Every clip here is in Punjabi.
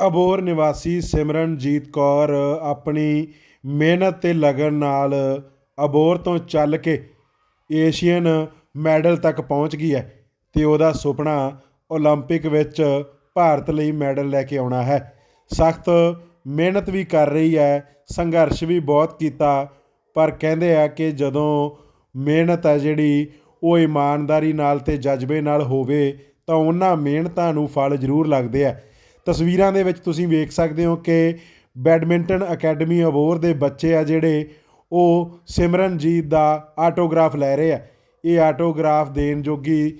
ਅਬੋਰ ਨਿਵਾਸੀ ਸਿਮਰਨਜੀਤ ਕੌਰ ਆਪਣੀ ਮਿਹਨਤ ਅਤੇ ਲਗਨ ਨਾਲ ਅਬੋਰ ਤੋਂ ਚੱਲ ਕੇ ਏਸ਼ੀਅਨ ਮੈਡਲ ਤੱਕ ਪਹੁੰਚ ਗਈ ਹੈ ਅਤੇ ਉਹਦਾ ਸੁਪਨਾ ਓਲੰਪਿਕ ਵਿੱਚ ਭਾਰਤ ਲਈ ਮੈਡਲ ਲੈ ਕੇ ਆਉਣਾ ਹੈ। ਸਖਤ ਮਿਹਨਤ ਵੀ ਕਰ ਰਹੀ ਹੈ, ਸੰਘਰਸ਼ ਵੀ ਬਹੁਤ ਕੀਤਾ, ਪਰ ਕਹਿੰਦੇ ਆ ਕਿ ਜਦੋਂ ਮਿਹਨਤ ਹੈ ਜਿਹੜੀ ਉਹ ਇਮਾਨਦਾਰੀ ਨਾਲ ਅਤੇ ਜਜ਼ਬੇ ਨਾਲ ਹੋਵੇ ਤਾਂ ਉਹਨਾਂ ਮਿਹਨਤਾਂ ਨੂੰ ਫਲ ਜ਼ਰੂਰ ਲੱਗਦੇ ਆ। ਤਸਵੀਰਾਂ ਦੇ ਵਿੱਚ ਤੁਸੀਂ ਵੇਖ ਸਕਦੇ ਹੋ ਕਿ ਬੈਡਮਿੰਟਨ ਅਕੈਡਮੀ ਅਬੋਰ ਦੇ ਬੱਚੇ ਆ ਜਿਹੜੇ, ਉਹ ਸਿਮਰਨਜੀਤ ਦਾ ਆਟੋਗ੍ਰਾਫ ਲੈ ਰਹੇ ਆ। ਇਹ ਆਟੋਗ੍ਰਾਫ ਦੇਣ ਜੋਗੀ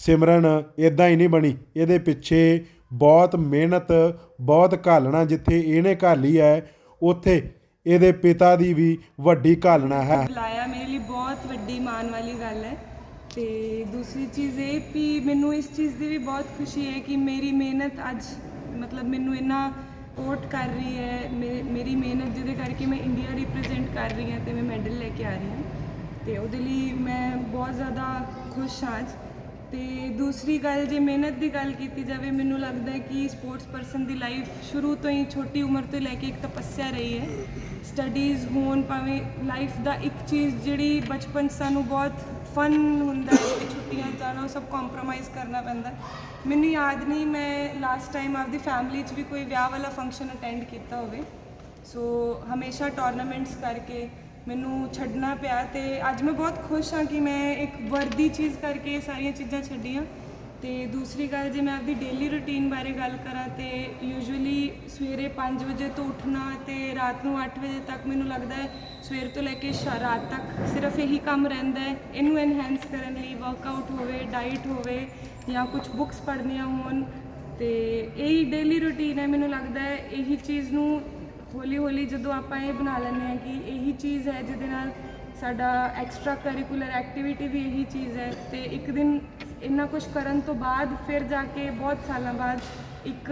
ਸਿਮਰਨ ਇਦਾਂ ਹੀ ਨਹੀਂ ਬਣੀ। ਇਹਦੇ ਪਿੱਛੇ ਬਹੁਤ ਮਿਹਨਤ, ਬਹੁਤ ਘਾਲਣਾ ਜਿੱਥੇ ਇਹਨੇ ਘਾਲੀ ਹੈ ਉੱਥੇ ਇਹਦੇ ਪਿਤਾ ਦੀ ਵੀ ਵੱਡੀ ਘਾਲਣਾ ਹੈ। ਬੁਲਾਇਆ ਮੇਰੇ ਲਈ ਬਹੁਤ ਵੱਡੀ ਮਾਣ ਵਾਲੀ ਗੱਲ ਹੈ ਤੇ ਦੂਸਰੀ ਚੀਜ਼ ਇਹ ਵੀ ਮੈਨੂੰ ਇਸ ਚੀਜ਼ ਦੀ ਵੀ ਬਹੁਤ ਖੁਸ਼ੀ ਹੈ ਕਿ ਮੇਰੀ ਮਿਹਨਤ ਅੱਜ ਮਤਲਬ ਮੈਨੂੰ ਇੰਨਾ ਸਪੋਰਟ ਕਰ ਰਹੀ ਹੈ, ਮੇ- ਮੇਰੀ ਮਿਹਨਤ ਜਿਹਦੇ ਕਰਕੇ ਮੈਂ ਇੰਡੀਆ ਰਿਪਰੈਜ਼ੈਂਟ ਕਰ ਰਹੀ ਹਾਂ ਤੇ ਮੈਂ ਮੈਡਲ ਲੈ ਕੇ ਆ ਰਹੀ ਹਾਂ। ਤੇ ਉਹਦੇ ਲਈ ਮੈਂ ਬਹੁਤ ਜ਼ਿਆਦਾ ਖੁਸ਼ ਹਾਂ ਅੱਜ। ਤੇ ਦੂਸਰੀ ਗੱਲ, ਜੇ ਮਿਹਨਤ ਦੀ ਗੱਲ ਕੀਤੀ ਜਾਵੇ, ਮੈਨੂੰ ਲੱਗਦਾ ਹੈ ਕਿ ਸਪੋਰਟਸ ਪਰਸਨ ਦੀ ਲਾਈਫ ਸ਼ੁਰੂ ਤੋਂ ਹੀ ਛੋਟੀ ਉਮਰ ਤੋਂ ਲੈ ਕੇ ਇੱਕ ਤਪੱਸਿਆ ਰਹੀ ਹੈ। ਸਟੱਡੀਜ਼ ਹੋਣ ਭਾਵੇਂ ਲਾਈਫ ਦਾ ਇੱਕ ਚੀਜ਼ ਜਿਹੜੀ ਬਚਪਨ 'ਚ ਸਾਨੂੰ ਬਹੁਤ ਫਨ ਹੁੰਦਾ ਹੈ ਕਿ ਛੁੱਟੀਆਂ ਜਾਣਾ, ਉਹ ਸਭ ਕੰਪਰੋਮਾਈਜ਼ ਕਰਨਾ ਪੈਂਦਾ ਮੈਨੂੰ ਯਾਦ ਨਹੀਂ, ਮੈਂ ਲਾਸਟ ਟਾਈਮ ਆਪਦੀ ਫੈਮਿਲੀ 'ਚ ਵੀ ਕੋਈ ਵਿਆਹ ਵਾਲਾ ਫੰਕਸ਼ਨ ਅਟੈਂਡ ਕੀਤਾ ਹੋਵੇ। ਸੋ ਹਮੇਸ਼ਾ ਟੂਰਨਾਮੈਂਟਸ ਕਰਕੇ ਮੈਨੂੰ ਛੱਡਣਾ ਪਿਆ ਤੇ ਅੱਜ ਮੈਂ ਬਹੁਤ ਖੁਸ਼ ਹਾਂ ਕਿ ਮੈਂ ਇੱਕ ਵਰਦੀ ਚੀਜ਼ ਕਰਕੇ ਇਹ ਸਾਰੀਆਂ ਚੀਜ਼ਾਂ ਛੱਡੀਆਂ। ਤੇ ਦੂਸਰੀ ਗੱਲ, ਜੇ ਮੈਂ ਆਪਦੀ ਡੇਲੀ ਰੁਟੀਨ ਬਾਰੇ ਗੱਲ ਕਰਾਂ ਤੇ ਯੂਜ਼ੂਲੀ ਸਵੇਰੇ 5 ਵਜੇ ਤੋਂ ਉੱਠਣਾ ਤੇ ਰਾਤ ਨੂੰ 8 ਵਜੇ ਤੱਕ ਮੈਨੂੰ ਲੱਗਦਾ ਹੈ ਸਵੇਰ ਤੋਂ ਲੈ ਕੇ ਸ਼ਾ- ਰਾਤ ਤੱਕ ਸਿਰਫ ਇਹੀ ਕੰਮ ਰਹਿੰਦਾ ਹੈ। ਇਹਨੂੰ ਐਨਹਾਂਸ ਕਰਨ ਲਈ ਵਰਕਆਊਟ ਹੋਵੇ ਡਾਈਟ ਹੋਵੇ ਜਾਂ ਕੁਝ ਬੁੱਕਸ ਪੜ੍ਹਨੀਆਂ ਹੋਣ ਤੇ ਇਹੀ ਡੇਲੀ ਰੁਟੀਨ ਹੈ। ਮੈਨੂੰ ਲੱਗਦਾ ਹੈ ਇਹੀ ਚੀਜ਼ ਨੂੰ ਹੌਲੀ ਹੌਲੀ ਜਦੋਂ ਆਪਾਂ ਇਹ ਬਣਾ ਲੈਂਦੇ ਹਾਂ ਕਿ ਇਹੀ ਚੀਜ਼ ਹੈ ਜਿਹਦੇ ਨਾਲ ਸਾਡਾ ਐਕਸਟਰਾ ਕਰਿਕੂਲਰ ਐਕਟੀਵਿਟੀ ਵੀ ਇਹੀ ਚੀਜ਼ ਹੈ ਤੇ ਇੱਕ ਦਿਨ ਇੰਨਾ ਕੁਝ ਕਰਨ ਤੋਂ ਬਾਅਦ ਫਿਰ ਜਾ ਕੇ ਬਹੁਤ ਸਾਲਾਂ ਬਾਅਦ ਇੱਕ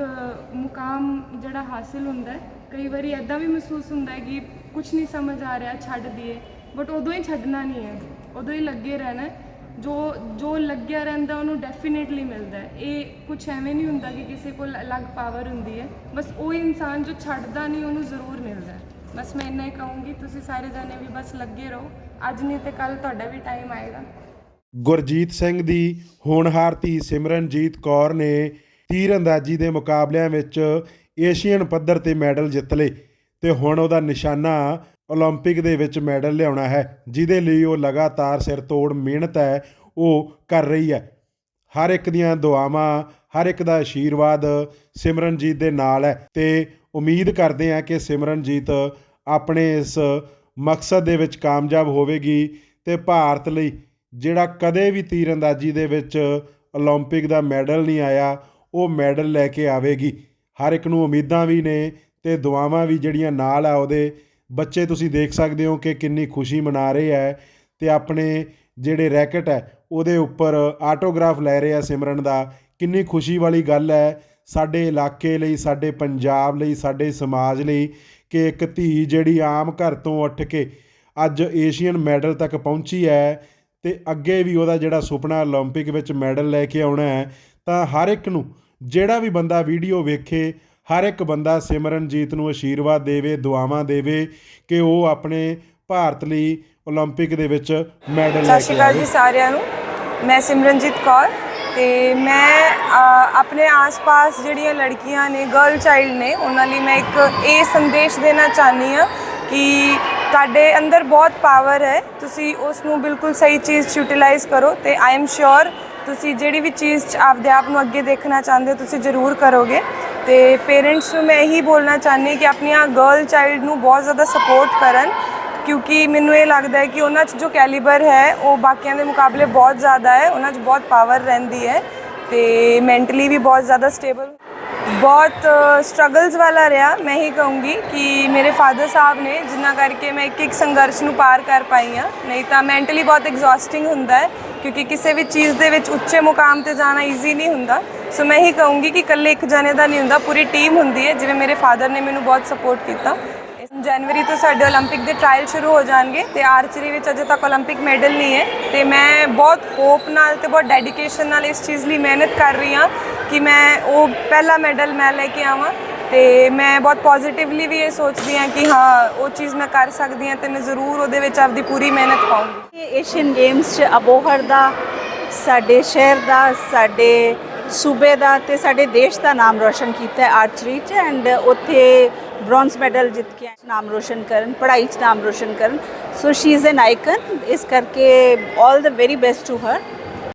ਮੁਕਾਮ ਜਿਹੜਾ ਹਾਸਿਲ ਹੁੰਦਾ ਹੈ। ਕਈ ਵਾਰੀ ਐਦਾਂ ਵੀ ਮਹਿਸੂਸ ਹੁੰਦਾ ਹੈ ਕਿ ਕੁਝ ਨਹੀਂ ਸਮਝ ਆ ਰਿਹਾ, ਛੱਡ ਦਈਏ ਬਟ ਉਦੋਂ ਹੀ ਛੱਡਣਾ ਨਹੀਂ ਹੈ। ਉਦੋਂ ਹੀ ਲੱਗੇ ਰਹਿਣਾ ਜੋ ਜੋ ਲੱਗਿਆ ਰਹਿੰਦਾ, ਉਹਨੂੰ ਡੈਫੀਨੇਟਲੀ ਮਿਲਦਾ ਹੈ। ਇਹ ਕੁਝ ਐਵੇਂ ਨਹੀਂ ਹੁੰਦਾ ਕਿ ਕਿਸੇ ਕੋਲ ਅਲੱਗ ਪਾਵਰ ਹੁੰਦੀ ਹੈ। ਬਸ ਉਹ ਇਨਸਾਨ ਜੋ ਛੱਡਦਾ ਨਹੀਂ, ਉਹਨੂੰ ਜ਼ਰੂਰ ਮਿਲਦਾ ਹੈ। ਬਸ ਮੈਂ ਇੰਨਾ ਹੀ ਕਹੂੰਗੀ, ਤੁਸੀਂ ਸਾਰੇ ਜਾਣੇ ਵੀ ਬਸ ਲੱਗੇ ਰਹੋ। ਅੱਜ ਨਹੀਂ ਤੇ ਕੱਲ ਤੁਹਾਡਾ ਵੀ ਟਾਈਮ ਆਏਗਾ। ਗੁਰਜੀਤ ਸਿੰਘ ਦੀ ਹੋਣਹਾਰ ਧੀ ਸਿਮਰਨਜੀਤ ਕੌਰ ਨੇ ਤੀਰ ਅੰਦਾਜ਼ੀ ਦੇ ਮੁਕਾਬਲਿਆਂ ਵਿੱਚ ਏਸ਼ੀਅਨ ਪੱਧਰ ਤੇ ਮੈਡਲ ਜਿੱਤ ਲਏ ਤੇ ਹੁਣ ਉਹਦਾ ਨਿਸ਼ਾਨਾ ਓਲੰਪਿਕ ਦੇ ਵਿੱਚ ਮੈਡਲ ਲਿਆਉਣਾ ਹੈ, ਜਿਹਦੇ ਲਈ ਉਹ ਲਗਾਤਾਰ ਸਿਰ ਤੋੜ ਮਿਹਨਤ ਹੈ, ਉਹ ਕਰ ਰਹੀ ਹੈ। ਹਰ ਇੱਕ ਦੀਆਂ ਦੁਆਵਾਂ, ਹਰ ਇੱਕ ਦਾ ਆਸ਼ੀਰਵਾਦ ਸਿਮਰਨਜੀਤ ਦੇ ਨਾਲ ਹੈ ਤੇ ਉਮੀਦ ਕਰਦੇ ਹਾਂ ਕਿ ਸਿਮਰਨਜੀਤ ਆਪਣੇ ਇਸ ਮਕਸਦ ਦੇ ਵਿੱਚ ਕਾਮਯਾਬ ਹੋਵੇਗੀ ਤੇ ਭਾਰਤ ਲਈ ਜਿਹੜਾ ਕਦੇ ਵੀ ਤੀਰਅੰਦਾਜ਼ੀ ਦੇ ਵਿੱਚ ਓਲੰਪਿਕ ਦਾ ਮੈਡਲ ਨਹੀਂ ਆਇਆ, ਉਹ ਮੈਡਲ ਲੈ ਕੇ ਆਵੇਗੀ। ਹਰ ਇੱਕ ਨੂੰ ਉਮੀਦਾਂ ਵੀ ਨੇ ਤੇ ਦੁਆਵਾਂ ਵੀ ਜਿਹੜੀਆਂ ਨਾਲ ਆ ਉਹਦੇ ਬੱਚੇ ਤੁਸੀਂ ਦੇਖ ਸਕਦੇ ਹੋ ਕਿ ਕਿੰਨੀ ਖੁਸ਼ੀ ਮਨਾ ਰਹੇ ਹੈ ਅਤੇ ਆਪਣੇ ਜਿਹੜੇ ਰੈਕਟ ਹੈ, ਉਹਦੇ ਉੱਪਰ ਆਟੋਗ੍ਰਾਫ ਲੈ ਰਹੇ ਆ ਸਿਮਰਨ ਦਾ। ਕਿੰਨੀ ਖੁਸ਼ੀ ਵਾਲੀ ਗੱਲ ਹੈ ਸਾਡੇ ਇਲਾਕੇ ਲਈ, ਸਾਡੇ ਪੰਜਾਬ ਲਈ, ਸਾਡੇ ਸਮਾਜ ਲਈ ਕਿ ਇੱਕ ਧੀ ਜਿਹੜੀ ਆਮ ਘਰ ਤੋਂ ਉੱਠ ਕੇ ਅੱਜ ਏਸ਼ੀਅਨ ਮੈਡਲ ਤੱਕ ਪਹੁੰਚੀ ਹੈ ਤੇ ਅੱਗੇ ਵੀ ਉਹਦਾ ਜਿਹੜਾ ਸੁਪਨਾ ਓਲੰਪਿਕ ਵਿੱਚ ਮੈਡਲ ਲੈ ਕੇ ਆਉਣਾ ਹੈ, ਤਾਂ ਹਰ ਇੱਕ ਨੂੰ ਜਿਹੜਾ ਵੀ ਬੰਦਾ ਵੀਡੀਓ ਵੇਖੇ ਹਰ ਇੱਕ ਬੰਦਾ ਸਿਮਰਨਜੀਤ ਨੂੰ ਆਸ਼ੀਰਵਾਦ ਦੇਵੇ ਦੁਆਵਾਂ ਦੇਵੇ ਕਿ ਉਹ ਆਪਣੇ ਭਾਰਤ ਲਈ ਓਲੰਪਿਕ ਦੇ ਵਿੱਚ ਮੈਡਲ ਲੈ ਸਤਿ ਸ਼੍ਰੀ ਕੇ ਅਕਾਲ ਆਵੇ। ਜੀ ਸਾਰਿਆਂ ਨੂੰ। ਮੈਂ ਸਿਮਰਨਜੀਤ ਕੌਰ ਤੇ ਮੈਂ ਆਪਣੇ ਆਸ-ਪਾਸ ਜਿਹੜੀਆਂ ਲੜਕੀਆਂ ਨੇ ਗਰਲ ਚਾਈਲਡ ਨੇ ਉਹਨਾਂ ਲਈ ਮੈਂ ਇੱਕ ਇਹ ਸੰਦੇਸ਼ ਦੇਣਾ ਚਾਹਨੀ ਆ ਕਿ ਤੁਹਾਡੇ ਅੰਦਰ ਬਹੁਤ ਪਾਵਰ ਹੈ। ਤੁਸੀਂ ਉਸ ਨੂੰ ਬਿਲਕੁਲ ਸਹੀ ਚੀਜ਼ 'ਚ ਯੂਟਿਲਾਈਜ਼ ਕਰੋ ਤੇ ਆਈ ਐਮ ਸ਼ੋਰ ਤੁਸੀਂ ਜਿਹੜੀ ਵੀ ਚੀਜ਼ ਆਪਦੇ ਆਪ ਨੂੰ ਅੱਗੇ ਦੇਖਣਾ ਚਾਹੁੰਦੇ ਹੋ ਤੁਸੀਂ ਜ਼ਰੂਰ ਕਰੋਗੇ। ਤੇ ਪੇਰੈਂਟਸ ਨੂੰ ਮੈਂ ਇਹੀ ਬੋਲਣਾ ਚਾਹੁੰਦੀ ਕਿ ਆਪਣੀਆਂ ਗਰਲ ਚਾਈਲਡ ਨੂੰ ਬਹੁਤ ਜ਼ਿਆਦਾ ਸਪੋਰਟ ਕਰਨ, ਕਿਉਂਕਿ ਮੈਨੂੰ ਇਹ ਲੱਗਦਾ ਹੈ ਕਿ ਉਹਨਾਂ 'ਚ ਜੋ ਕੈਲੀਬਰ ਹੈ, ਉਹ ਬਾਕੀਆਂ ਦੇ ਮੁਕਾਬਲੇ ਬਹੁਤ ਜ਼ਿਆਦਾ ਹੈ, ਉਹਨਾਂ 'ਚ ਬਹੁਤ ਪਾਵਰ ਰਹਿੰਦੀ ਹੈ ਤੇ ਮੈਂਟਲੀ ਵੀ ਬਹੁਤ ਜ਼ਿਆਦਾ ਸਟੇਬਲ ਬਹੁਤ ਸਟਰਗਲਸ ਵਾਲਾ ਰਿਹਾ। ਮੈਂ ਹੀ ਕਹੂੰਗੀ ਕਿ ਮੇਰੇ ਫਾਦਰ ਸਾਹਿਬ ਨੇ ਜਿੰਨਾ ਕਰਕੇ ਮੈਂ ਇੱਕ ਇੱਕ ਸੰਘਰਸ਼ ਨੂੰ ਪਾਰ ਕਰ ਪਾਈ ਹਾਂ, ਨਹੀਂ ਤਾਂ ਮੈਂਟਲੀ ਬਹੁਤ ਐਗਜ਼ੌਸਟਿੰਗ ਹੁੰਦਾ ਹੈ, ਕਿਉਂਕਿ ਕਿਸੇ ਵੀ ਚੀਜ਼ ਦੇ ਵਿੱਚ ਉੱਚੇ ਮੁਕਾਮ ਤੇ ਜਾਣਾ ਈਜ਼ੀ ਨਹੀਂ ਹੁੰਦਾ। ਸੋ ਮੈਂ ਹੀ ਕਹੂੰਗੀ ਕਿ ਇਕੱਲੇ ਇੱਕ ਜਣੇ ਦਾ ਨਹੀਂ ਹੁੰਦਾ ਪੂਰੀ ਟੀਮ ਹੁੰਦੀ ਹੈ ਜਿਵੇਂ ਮੇਰੇ ਫਾਦਰ ਨੇ ਮੈਨੂੰ ਬਹੁਤ ਸਪੋਰਟ ਕੀਤਾ ਜਨਵਰੀ ਤੋਂ ਸਾਡੇ 올림픽 ਦੇ ਟ੍ਰਾਇਲ ਸ਼ੁਰੂ ਹੋ ਜਾਣਗੇ ਤੇ ਆਰਚਰੀ ਵਿੱਚ ਅਜੇ ਤੱਕ 올림픽 ਮੈਡਲ ਨਹੀਂ ਹੈ ਤੇ ਮੈਂ ਬਹੁਤ ਹੋਪ ਨਾਲ ਤੇ ਬਹੁਤ ਡੈਡੀਕੇਸ਼ਨ ਨਾਲ ਇਸ ਚੀਜ਼ ਲਈ ਮਿਹਨਤ ਕਰ ਰਹੀ ਹਾਂ ਕਿ ਮੈਂ ਉਹ ਪਹਿਲਾ ਮੈਡਲ ਮੈਂ ਲੈ ਕੇ ਆਵਾਂ ਤੇ ਮੈਂ ਬਹੁਤ ਪੋਜ਼ਿਟਿਵਲੀ ਵੀ ਇਹ ਸੋਚਦੀ ਹਾਂ ਕਿ ਹਾਂ ਉਹ ਚੀਜ਼ ਮੈਂ ਕਰ ਸਕਦੀ ਹਾਂ ਤੇ ਮੈਂ ਜ਼ਰੂਰ ਉਹਦੇ ਵਿੱਚ ਆਪਦੀ ਪੂਰੀ ਮਿਹਨਤ ਪਾਉਂਗੀ ਇਹ ਏਸ਼ੀਅਨ ਗੇਮਸ 'ਚ ਅਬੋਹਰ ਦਾ ਸਾਡੇ ਸ਼ਹਿਰ ਦਾ ਸਾਡੇ ਸੂਬੇ ਦਾ ਤੇ ਸਾਡੇ ਦੇਸ਼ ਦਾ ਨਾਮ ਰੋਸ਼ਨ ਕੀਤਾ ਹੈ ਆਰਚਰੀ 'ਚ ਐਂਡ ਉੱਥੇ ਬ੍ਰੌਂਜ਼ ਮੈਡਲ ਜਿੱਤ ਕੇ ਨਾਮ ਰੋਸ਼ਨ ਕਰਨ, ਪੜ੍ਹਾਈ 'ਚ ਨਾਮ ਰੋਸ਼ਨ ਕਰਨ। So she is an icon ਇਸ ਕਰਕੇ 올 the very best to Har